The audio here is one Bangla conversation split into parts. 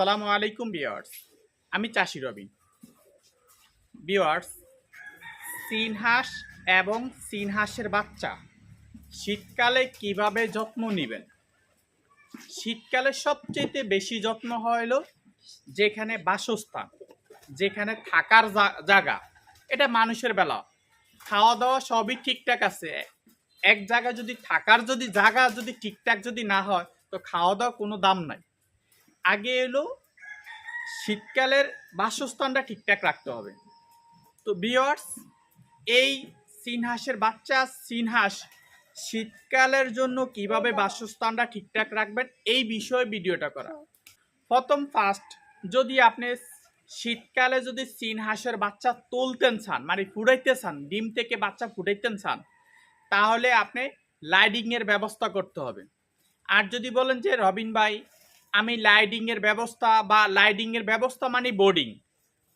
আসসালামু আলাইকুম বিয়ার্স আমি চাষি রবি। বিয়ার্স সিনহাস এবং সিনহাসের বাচ্চা শীতকালে কীভাবে যত্ন নেবেন? শীতকালে সবচেয়ে বেশি যত্ন হলো যেখানে বাসস্থান, যেখানে থাকার জায়গা। এটা মানুষের বেলা। খাওয়া দাওয়া সবই ঠিকঠাক আছে। এক জায়গায় যদি থাকার যদি জায়গা যদি ঠিকঠাক যদি না হয়, তো খাওয়া দাওয়া কোনো দাম নাই। আগে এলো শীতকালের বাসস্থানটা ঠিকঠাক রাখতে হবে। তো বিয়ার্স এই সিনহাসের বাচ্চা সিনহাস শীতকালের জন্য কীভাবে বাসস্থানটা ঠিকঠাক রাখবেন, এই বিষয়ে ভিডিওটা করা। প্রথম ফার্স্ট যদি আপনি শীতকালে যদি সিনহাসের বাচ্চা তুলতেন চান মানে ফুটাইতে চান, ডিম থেকে বাচ্চা ফুটাইতেন চান, তাহলে আপনি লাইডিংয়ের ব্যবস্থা করতে হবে। আর যদি বলেন যে রবিন ভাই আমি লাইডিংয়ের ব্যবস্থা বা লাইডিংয়ের ব্যবস্থা মানে বোর্ডিং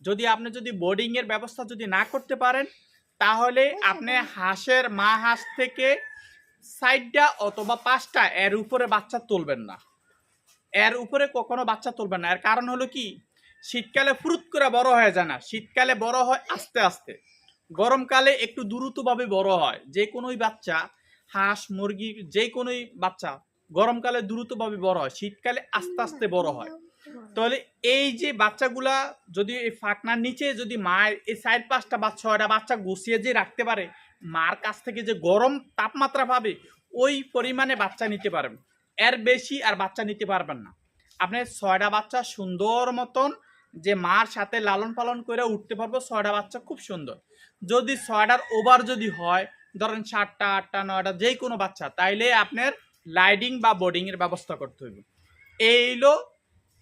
যদি আপনি যদি বোর্ডিংয়ের ব্যবস্থা যদি না করতে পারেন তাহলে আপনি হাঁসের মা হাঁস থেকে সাইডটা অথবা পাঁচটা এর উপরে বাচ্চা তুলবেন না। এর উপরে কখনো বাচ্চা তুলবেন না। এর কারণ হলো কি? শীতকালে ফুরুত করে বড় হয়ে যায় না। শীতকালে বড় হয় আস্তে আস্তে। গরমকালে একটু দ্রুতভাবে বড় হয়। যে কোনোই বাচ্চা হাঁস মুরগি যে কোনোই বাচ্চা গরমকালে দ্রুতভাবে বড় হয়, শীতকালে আস্তে আস্তে বড় হয়। তাহলে এই যে বাচ্চাগুলা যদি এই ফাঁকনার নিচে যদি মায়ের এই সাইড পাঁচটা বা ছয়টা বাচ্চা গুছিয়ে যে রাখতে পারে, মার কাছ থেকে যে গরম তাপমাত্রা পাবে, ওই পরিমাণে বাচ্চা নিতে পারবেন এর বেশি আর বাচ্চা নিতে পারবেন না। আপনি ছয়টা বাচ্চা সুন্দর মতন যে মার সাথে লালন পালন করে উঠতে পারব, ছয়টা বাচ্চা খুব সুন্দর। যদি ছয়টার ওভার যদি হয়, ধরেন সাতটা, আটটা, নয়টা যে কোনো বাচ্চা, তাইলে আপনার লাইডিং বা বোর্ডিং এর ব্যবস্থা করতে হইবে। এইলো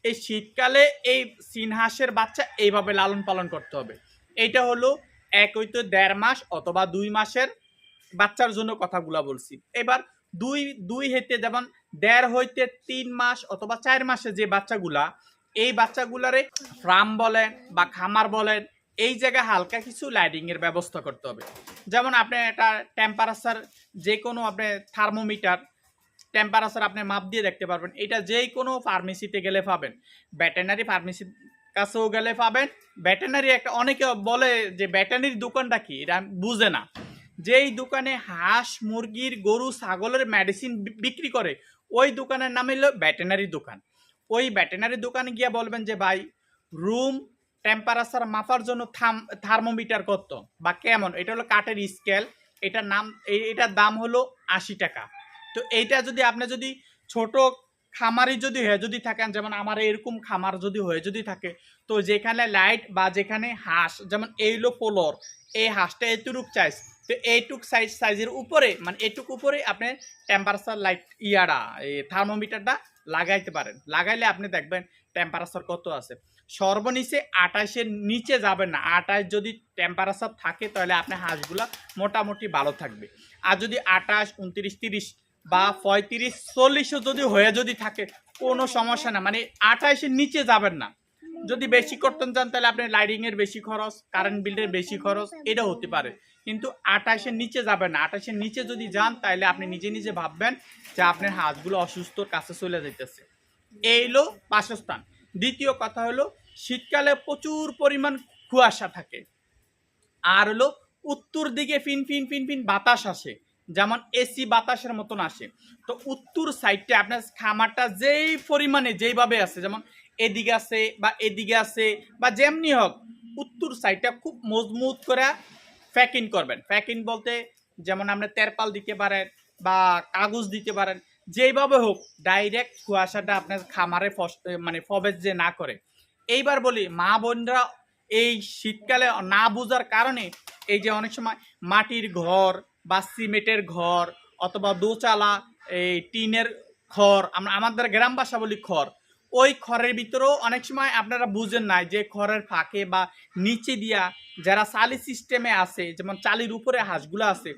এই শীতকালে এই সিনহাসের বাচ্চা এইভাবে লালন পালন করতে হবে। এইটা হলো এক হইতো দেড় মাস অথবা দুই মাসের বাচ্চার জন্য কথাগুলা বলছি। এবার দুই দুই হইতে যেমন দেড় হইতে তিন মাস অথবা চার মাসে যে বাচ্চাগুলা, এই বাচ্চাগুলারে ফার্ম বলেন বা খামার বলেন, এই জায়গায় হালকা কিছু লাইটিং এর ব্যবস্থা করতে হবে। যেমন আপনি একটা টেম্পারেচার যে কোনো আপনি থার্মোমিটার টেম্পারেচার আপনি মাপ দিয়ে দেখতে পারবেন। এটা যেই কোনো ফার্মেসিতে গেলে পাবেন। ভেটেনারি ফার্মেসির কাছেও গেলে পাবেন। ভেটেনারি একটা অনেকে বলে যে ভেটেনারির দোকানটা কি? এটা বুঝে না। যেই দোকানে হাঁস, মুরগির, গরু, ছাগলের মেডিসিন বিক্রি করে, ওই দোকানের নাম হলো ভেটেনারি দোকান। ওই ভেটেনারি দোকানে গিয়ে বলবেন যে, ভাই রুম টেম্পারেচার মাপার জন্য থাম থার্মোমিটার কত বা কেমন? এটা হলো কাঠের স্কেল এটার নাম এটার দাম হলো আশি টাকা। তো এইটা যদি আপনি যদি ছোট খামারি যদি হয়ে যদি থাকেন, যেমন আমার এরকম খামার যদি হয়ে যদি থাকে, তো যেখানে লাইট বা যেখানে হাঁস, যেমন এইলো পোলর, এই হাঁসটা এতটুক চাইজ তো এইটুক সাইজ সাইজের উপরে মানে এইটুক উপরে আপনি টেম্পারেচার লাইট ইয়াটা এই থার্মোমিটারটা লাগাইতে পারেন। লাগাইলে আপনি দেখবেন টেম্পারেচার কত আছে। সর্বনিচে আঠাশের নিচে যাবেন না আঠাশ যদি টেম্পারেচার থাকে, তাহলে আপনার হাঁসগুলা মোটামুটি ভালো থাকবে। আর যদি আঠাশ উনত্রিশ, তিরিশ বা পঁয়ত্রিশ, চল্লিশও যদি হয়ে যদি থাকে, কোনো সমস্যা না। মানে আঠাশের নিচে যাবেন না। যদি বেশি করতেন চান, তাহলে আপনার লাইটিং এর বেশি খরচ কারেন্ট বিলের বেশি খরচ এটা হতে পারে। কিন্তু আঠাশের নিচে যাবেন না। আঠাশের নিচে যদি যান, তাহলে আপনি নিজে নিজে ভাববেন যে আপনার হাঁসগুলো অসুস্থর কাছে চলে যাইতেছে। এই হলো বাসস্থান। দ্বিতীয় কথা হলো, শীতকালে প্রচুর পরিমাণ কুয়াশা থাকে। আর হলো, উত্তর দিকে ফিন ফিন ফিন ফিন বাতাস আসে। যেমন এসি বাতাসের মতন আসে। তো উত্তর সাইডটা আপনার খামারটা যেই পরিমাণে যেইভাবে আছে, যেমন এদিকে আছে বা এদিকে আছে বা যেমনি হোক, উত্তর সাইডটা খুব মজবুত করে ফ্যাকিং করবেন। ফ্যাকিং বলতে যেমন আপনি তেরপাল দিতে পারেন বা কাগজ দিতে পারেন, যেইভাবে হোক ডাইরেক্ট কুয়াশাটা আপনার খামারে মানে প্রবেশ যে না করে। এইবার বলি, মা বোনরা এই শীতকালে না বোঝার কারণে এই যে অনেক সময় মাটির ঘর বা সিমেন্টের ঘর অথবা দোচালা, এই টিনের খড়, আমরা আমাদের গ্রাম বলি খড়। ওই খড়ের ভিতরেও অনেক সময় আপনারা বুঝেন নাই যে খড়ের ফাঁকে বা নিচে দিয়া যারা চালি সিস্টেমে আছে, যেমন চালির উপরে হাঁসগুলো আছে,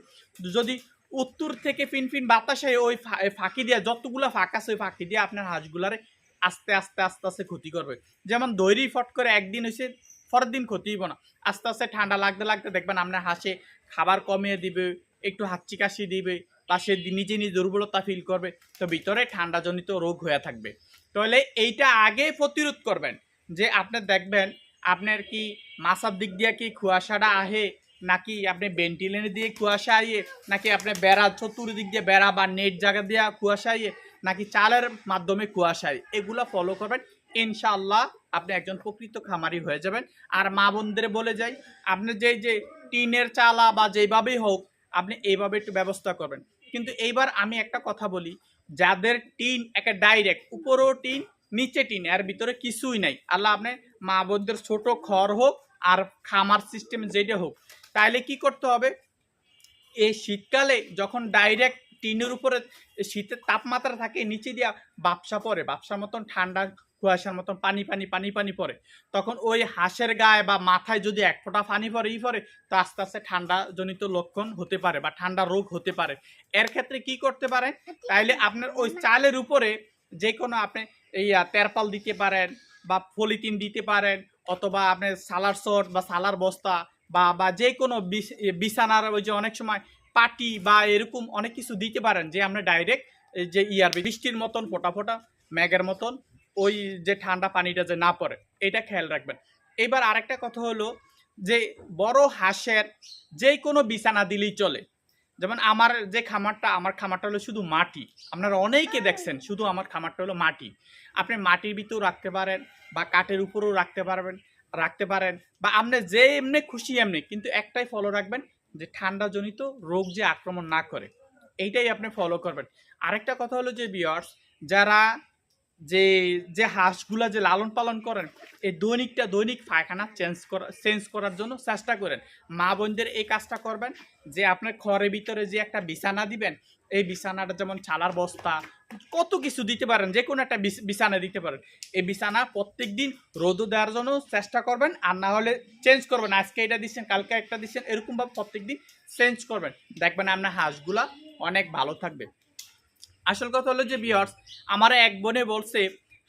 যদি উত্তর থেকে ফিন ফিন বাতাসে ওই ফাঁকি দিয়া, যতগুলো ফাঁক আছে ওই ফাঁকি দিয়ে আপনার হাঁসগুলারে আস্তে আস্তে আস্তে আস্তে ক্ষতি করবে। যেমন দৈরি ফট করে একদিন হয়েছে পরের দিন ক্ষতি হইব না। আস্তে আস্তে ঠান্ডা লাগতে লাগতে দেখবেন আপনার হাঁসে খাবার কমিয়ে দিবে একটু হাঁচি কাশি দিবে বা সে নিজে নিজে দুর্বলতা ফিল করবে, তো ভিতরে ঠান্ডাজনিত রোগ হয়ে থাকবে। তাহলে এইটা আগে প্রতিরোধ করবেন, যে আপনি দেখবেন আপনার কি মাসার দিক দিয়ে কি কুয়াশাটা আহে, নাকি আপনি ভেন্টিলেন দিয়ে কুয়াশা আইয়ে, নাকি আপনি বেড়া চতুর্দিক দিয়ে বেড়া বা নেট জায়গা দিয়ে কুয়াশা আইয়ে, নাকি চালের মাধ্যমে কুয়াশা আইয়ে, এগুলো ফলো করবেন। ইনশাআল্লাহ আপনি একজন প্রকৃত খামারি হয়ে যাবেন। আর মা বোনদের বলে যাই, আপনি যে যে টিনের চালা বা যেভাবেই হোক আপনি এইভাবে একটু ব্যবস্থা করবেন। কিন্তু এইবার আমি একটা কথা বলি, যাদের টিন একটা ডাইরেক্ট উপরও টিন, নিচে টিন, এর ভিতরে কিছুই নাই। আল্লাহ আপনি মা বোনদের ছোটো ঘর হোক আর খামার সিস্টেম যেটা হোক তাহলে কি করতে হবে? এই শীতকালে যখন ডাইরেক্ট টিনের উপরে শীতের তাপমাত্রা থাকে, নিচে দিয়া বাপসা পরে, বাপসার মতন ঠান্ডা কুয়াশার মতন পানি পানি পানি পানি পড়ে। তখন ওই হাঁসের গায়ে বা মাথায় যদি এক ফোঁটা পানি পড়ে, ই পড়ে, তো আস্তে আস্তে ঠান্ডা জনিত লক্ষণ হতে পারে বা ঠান্ডা রোগ হতে পারে। এর ক্ষেত্রে কি করতে পারেন? তাইলে আপনার ওই চালের উপরে যে কোনো আপনি এই তেরপাল দিতে পারেন বা পলিথিন দিতে পারেন অথবা আপনি সালার শট বা সালার বস্তা বা বা যে কোনো বিছ- বিছানার ওই যে অনেক সময় পাটি বা এরকম অনেক কিছু দিতে পারেন যে আমরা ডাইরেক্ট যে ইয়ার বৃষ্টির মতন ফোটা ফোটা ম্যাগের মতন ওই যে ঠান্ডা পানিটা যে না পড়ে এটা খেয়াল রাখবেন। এবার আরেকটা কথা হলো যে বড় হাঁসের যে কোনো বিছানা দিলেই চলে। যেমন আমার যে খামারটা আমার খামারটা হলো শুধু মাটি। আপনারা অনেকে দেখছেন শুধু আমার খামারটা হলো মাটি। আপনি মাটির ভিতরেও রাখতে পারেন বা কাঠের উপরেও রাখতে পারবেন রাখতে পারেন বা আপনি যে এমনি খুশি এমনি কিন্তু একটাই ফলো রাখবেন যে ঠান্ডাজনিত রোগ যে আক্রমণ না করে এইটাই আপনি ফলো করবেন। আরেকটা কথা হলো যে বিয়ার্স যারা যে যে হাঁসগুলা যে লালন পালন করেন, এই দৈনিকটা দৈনিক পায়খানা চেঞ্জ করা, চেঞ্জ করার জন্য চেষ্টা করেন। মা বোনদের এই কাজটা করবেন, যে আপনার ঘরের ভিতরে যে একটা বিছানা দিবেন, এই বিছানাটা যেমন ছালার বস্তা, কত কিছু দিতে পারেন, যে কোনো একটা বিছানা দিতে পারেন। এই বিছানা প্রত্যেক দিন রোদও দেওয়ার জন্য চেষ্টা করবেন, আর না হলে চেঞ্জ করবেন, আজকে এটা দিচ্ছেন, কালকে একটা দিচ্ছেন, এরকমভাবে প্রত্যেক দিন চেঞ্জ করবেন। দেখবেন আপনার হাঁসগুলা অনেক ভালো থাকবে। আসল কথা হলো যে বিয়ার্স আমার এক বোনে বলছে,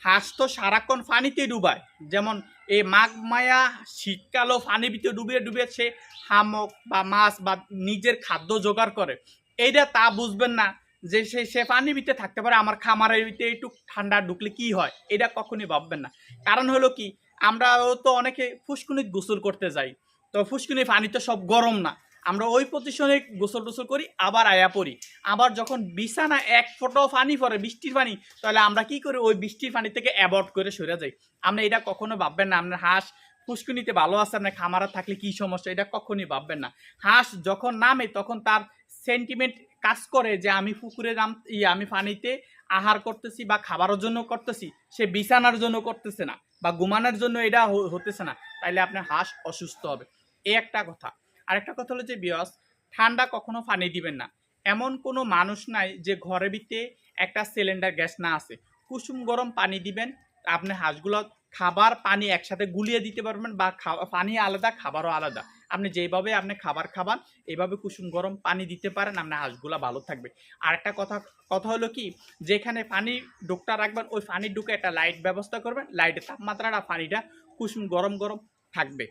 হাঁস তো সারাক্ষণ পানিতে ডুবায়। যেমন এই মাঘ মায়া শীতকালও পানি ভিতরে ডুবিয়ে ডুবিয়ে সে হামক বা মাছ বা নিজের খাদ্য জোগাড় করে। এইটা তা বুঝবেন না যে সে সে পানি ভিতরে থাকতে পারে, আমার খামারের ভিতরে একটু ঠান্ডা ঢুকলে কি হয়? এটা কখনই ভাববেন না। কারণ হলো কি, আমরাও তো অনেকে ফুসকুনি গোসল করতে যাই। তো ফুসকুনি পানি তো সব গরম না। আমরা ওই পজিশনে গোসল টোসল করি, আবার আয়া পড়ি। আবার যখন বিছানা এক ফোটো পানি পড়ে, বৃষ্টির পানি, তাহলে আমরা কি করি? ওই বৃষ্টির পানি থেকে অ্যাভয়েড করে সরে যাই। আমরা এটা কখনো ভাববেন না, আপনার হাঁস ফুসকুনিতে ভালো আছে, আপনার খামারা থাকলে কি সমস্যা? এটা কখনই ভাববেন না। হাঁস যখন নামে, তখন তার সেন্টিমেন্ট কাজ করে যে আমি পুকুরে নাম আমি পানিতে আহার করতেছি বা খাবারের জন্য করতেছি, সে বিছানার জন্য করতেছে না বা ঘুমানোর জন্য এটা হতেছে না। তাইলে আপনার হাঁস অসুস্থ হবে। এই একটা কথা। আরেকটা কথা হলো যে বিয়স ঠান্ডা কখনো পানি দিবেন না। এমন কোনো মানুষ নাই যে ঘরের ভিতরে একটা সিলিন্ডার গ্যাস না আছে। কুসুম গরম পানি দিবেন, আপনি হাঁসগুলো খাবার পানি একসাথে গুলিয়ে দিতে পারবেন বা পানি আলাদা, খাবারও আলাদা। আপনি যেভাবে আপনি খাবার খাবার এইভাবে কুসুম গরম পানি দিতে পারেন, আপনার হাঁসগুলা ভালো থাকবে। আর একটা কথা কথা হলো কি, যেখানে পানি ডুকটা রাখবেন, ওই পানির ডুকে একটা লাইট ব্যবস্থা করবেন। লাইটের তাপমাত্রাটা, পানিটা কুসুম গরম গরম থাকবে।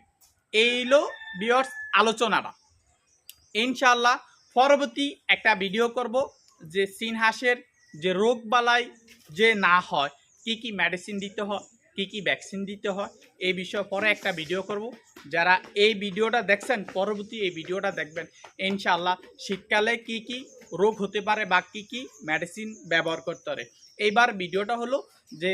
এইলো বিয়র্স আলোচনাটা। ইনশাল্লাহ পরবর্তী একটা ভিডিও করব যে সিন হাঁসের যে রোগ বালাই যে না হয়, কি কি মেডিসিন দিতে হয়, কি কি ভ্যাকসিন দিতে হয়, এই বিষয়ে পরে একটা ভিডিও করব। যারা এই ভিডিওটা দেখছেন, পরবর্তী এই ভিডিওটা দেখবেন ইনশাল্লাহ শীতকালে কি কি রোগ হতে পারে বা কি কি মেডিসিন ব্যবহার করতে পারে। এইবার ভিডিওটা হলো যে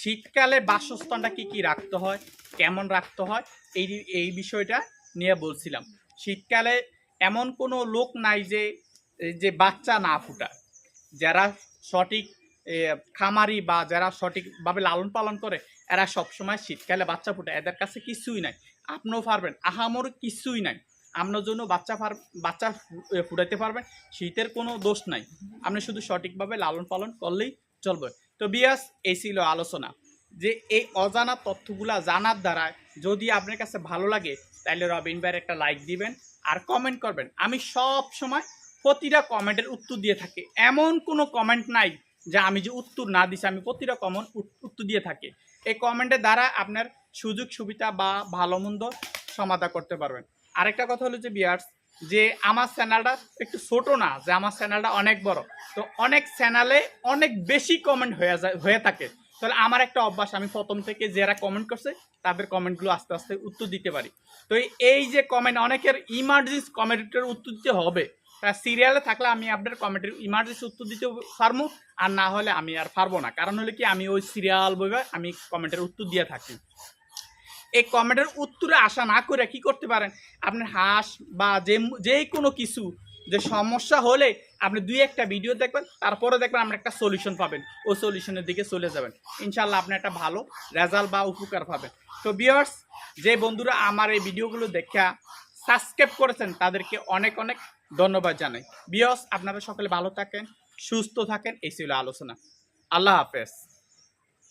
শীতকালে বাসস্থানটা কি কি রাখতে হয়, কেমন রাখতে হয়, এই এই বিষয়টা নিয়ে বলছিলাম। শীতকালে এমন কোনো লোক নাই যে যে বাচ্চা না ফুটায় যারা সঠিক খামারি বা যারা সঠিকভাবে লালন পালন করে, এরা সবসময় শীতকালে বাচ্চা ফুটায় এদের কাছে কিছুই নাই। আপনিও পারবেন, আহামর কিছুই নাই। আপনার জন্য বাচ্চা পার বাচ্চা ফুটাইতে পারবেন, শীতের কোনো দোষ নাই। আপনি শুধু সঠিকভাবে লালন পালন করলেই চলবে। তো বিয়াস এই ছিল আলোচনা। যে এই অজানা তথ্যগুলা জানার দ্বারা যদি আপনার কাছে ভালো লাগে তাহলে রবিন ভাইয়ের একটা লাইক দিবেন আর কমেন্ট করবেন। আমি সব সময় প্রতিটা কমেন্টের উত্তর দিয়ে থাকি। এমন কোনো কমেন্ট নাই যে আমি যে উত্তর না দিছি, আমি প্রতিটা কমন উত্তর দিয়ে থাকি। এই কমেন্টের দ্বারা আপনার সুযোগ সুবিধা বা ভালো মন্দ সমাধা করতে পারবেন। আরেকটা কথা হলো যে বিয়ার্স যে আমার চ্যানেলটা একটু ছোট না, যে আমার চ্যানেলটা অনেক বড়। তো অনেক চ্যানেলে অনেক বেশি কমেন্ট হয়ে যায়, হয়ে থাকে। তাহলে আমার একটা অভ্যাস, আমি প্রথম থেকে যারা কমেন্ট করছে, তাদের কমেন্টগুলো আস্তে আস্তে উত্তর দিতে পারি। তো এই যে কমেন্ট অনেকের ইমার্জেন্সি কমেন্টের উত্তর দিতে হবে। তা সিরিয়ালে থাকলে আমি আপনার কমেন্টের ইমার্জেন্সি উত্তর দিতে পারব, আর না হলে আমি আর পারব না। কারণ হলে কি, আমি ওই সিরিয়াল বইবে আমি কমেন্টের উত্তর দিয়ে থাকি। এই কমেন্টের উত্তরে আশা না করে কি করতে পারেন? আপনার হাঁস বা যে যে কোনো কিছু যে সমস্যা হলে আপনি দুই একটা ভিডিও দেখবেন, তারপরে দেখবেন আপনি একটা সলিউশন পাবেন। ওই সলিউশনের দিকে চলে যাবেন। ইনশাল্লাহ আপনি একটা ভালো রেজাল্ট বা উপকার পাবেন। তো বিয়ার্স যে বন্ধুরা আমার এই ভিডিওগুলো দেখা সাবস্ক্রাইব করেছেন, তাদেরকে অনেক অনেক ধন্যবাদ জানাই। বিয়স আপনারা সকলে ভালো থাকেন, সুস্থ থাকেন, এই ছিল আলোচনা। আল্লাহ হাফেজ।